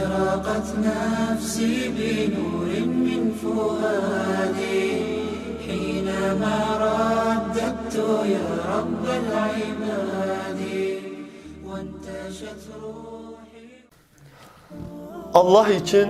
أشرقت نفسي بنور من فؤادي حينما رددت يا رب العباد وانتشت روحي Allah için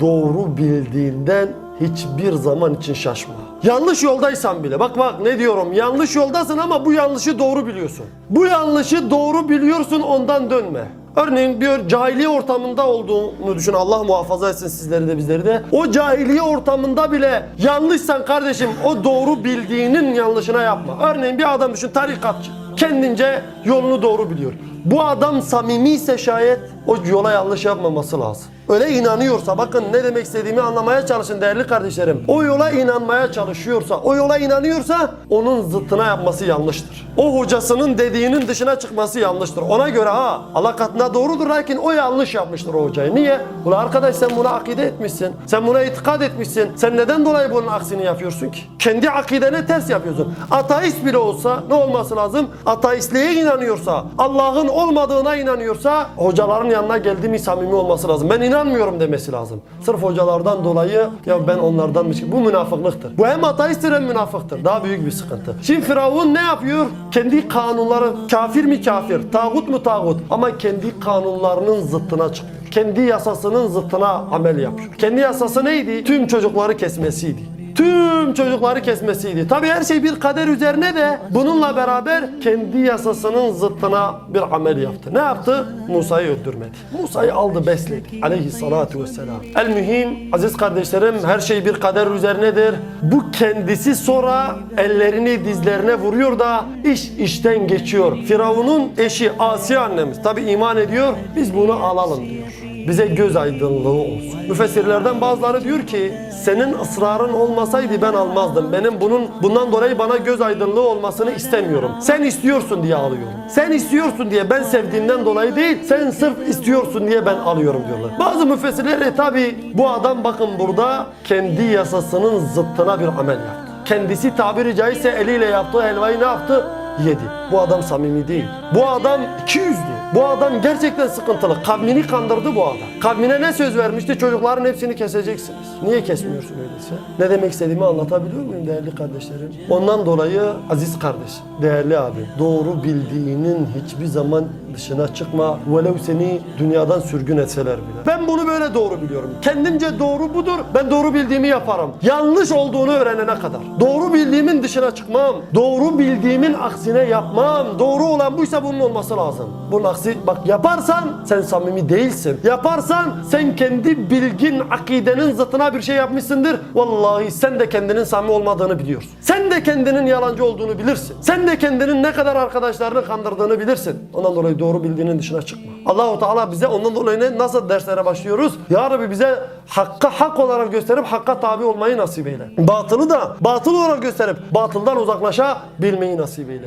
doğru bildiğinden hiçbir zaman için şaşma. Yanlış yoldaysan bile bak bak ne diyorum yanlış yoldasın ama bu yanlışı doğru biliyorsun. Bu yanlışı doğru biliyorsun ondan dönme. Örneğin bir cahiliye ortamında olduğunu düşün. Allah muhafaza etsin sizleri de bizleri de. O cahiliye ortamında bile yanlışsan kardeşim o doğru bildiğinin yanlışına yapma. Örneğin bir adam düşün tarikatçı. Kendince yolunu doğru biliyor. Bu adam samimi ise şayet o yola yanlış yapmaması lazım. Öyle inanıyorsa bakın ne demek istediğimi anlamaya çalışın değerli kardeşlerim. O yola inanmaya çalışıyorsa, o yola inanıyorsa onun zıttına yapması yanlıştır. O hocasının dediğinin dışına çıkması yanlıştır. Ona göre ha Allah katında doğrudur lakin o yanlış yapmıştır o hocayı. Niye? Ulan arkadaş sen buna akide etmişsin. Sen buna itikad etmişsin. Sen neden dolayı bunun aksini yapıyorsun ki? Kendi akidene ters yapıyorsun. Ateist bile olsa ne olması lazım? Ateistliğe inanıyorsa, Allah'ın olmadığına inanıyorsa hocaların yanına geldi mi samimi olması lazım. Ben inanmıyorum demesi lazım. Sırf hocalardan dolayı ya ben onlardanmış gibi. Bu münafıklıktır. Bu hem ateisttir hem münafıktır. Daha büyük bir sıkıntı. Şimdi Firavun ne yapıyor? Kendi kanunları kafir mi kafir, tağut mu tağut ama kendi kanunlarının zıttına çıkıyor. Kendi yasasının zıttına amel yapıyor. Kendi yasası neydi? Tüm çocukları kesmesiydi tüm çocukları kesmesiydi. Tabi her şey bir kader üzerine de bununla beraber kendi yasasının zıttına bir amel yaptı. Ne yaptı? Musa'yı öldürmedi. Musa'yı aldı besledi. Aleyhissalatu vesselam. El mühim aziz kardeşlerim her şey bir kader üzerinedir. Bu kendisi sonra ellerini dizlerine vuruyor da iş işten geçiyor. Firavun'un eşi Asiye annemiz tabi iman ediyor. Biz bunu alalım diyor bize göz aydınlığı olsun. Müfessirlerden bazıları diyor ki senin ısrarın olmasaydı ben almazdım. Benim bunun bundan dolayı bana göz aydınlığı olmasını istemiyorum. Sen istiyorsun diye alıyorum. Sen istiyorsun diye ben sevdiğimden dolayı değil, sen sırf istiyorsun diye ben alıyorum diyorlar. Bazı müfessirler e tabi bu adam bakın burada kendi yasasının zıttına bir amel yaptı. Kendisi tabiri caizse eliyle yaptığı helvayı ne yaptı? Yedi. Bu adam samimi değil. Bu adam iki yüzlü. Bu adam gerçekten sıkıntılı. Kavmini kandırdı bu adam. Kavmine ne söz vermişti? Çocukların hepsini keseceksiniz. Niye kesmiyorsun öyleyse? Ne demek istediğimi anlatabiliyor muyum değerli kardeşlerim? Ondan dolayı aziz kardeş, değerli abi, doğru bildiğinin hiçbir zaman dışına çıkma. Velev seni dünyadan sürgün etseler bile. Ben bunu böyle doğru biliyorum. Kendimce doğru budur. Ben doğru bildiğimi yaparım. Yanlış olduğunu öğrenene kadar. Doğru bildiğimin dışına çıkmam. Doğru bildiğimin aksine yapmam. Doğru olan buysa bunun olması lazım. Bunun aksi bak yaparsan sen samimi değilsin. Yaparsan sen kendi bilgin, akidenin zıttına bir şey yapmışsındır. Vallahi sen de kendinin samimi olmadığını biliyorsun. Sen de kendinin yalancı olduğunu bilirsin. Sen de kendinin ne kadar arkadaşlarını kandırdığını bilirsin. Ondan dolayı Doğru bildiğinin dışına çıkma. Allahu Teala bize ondan dolayı ne, nasıl derslere başlıyoruz? Ya Rabbi bize hakka hak olarak gösterip hakka tabi olmayı nasip eyle. Batılı da batıl olarak gösterip batıldan uzaklaşabilmeyi nasip eyle.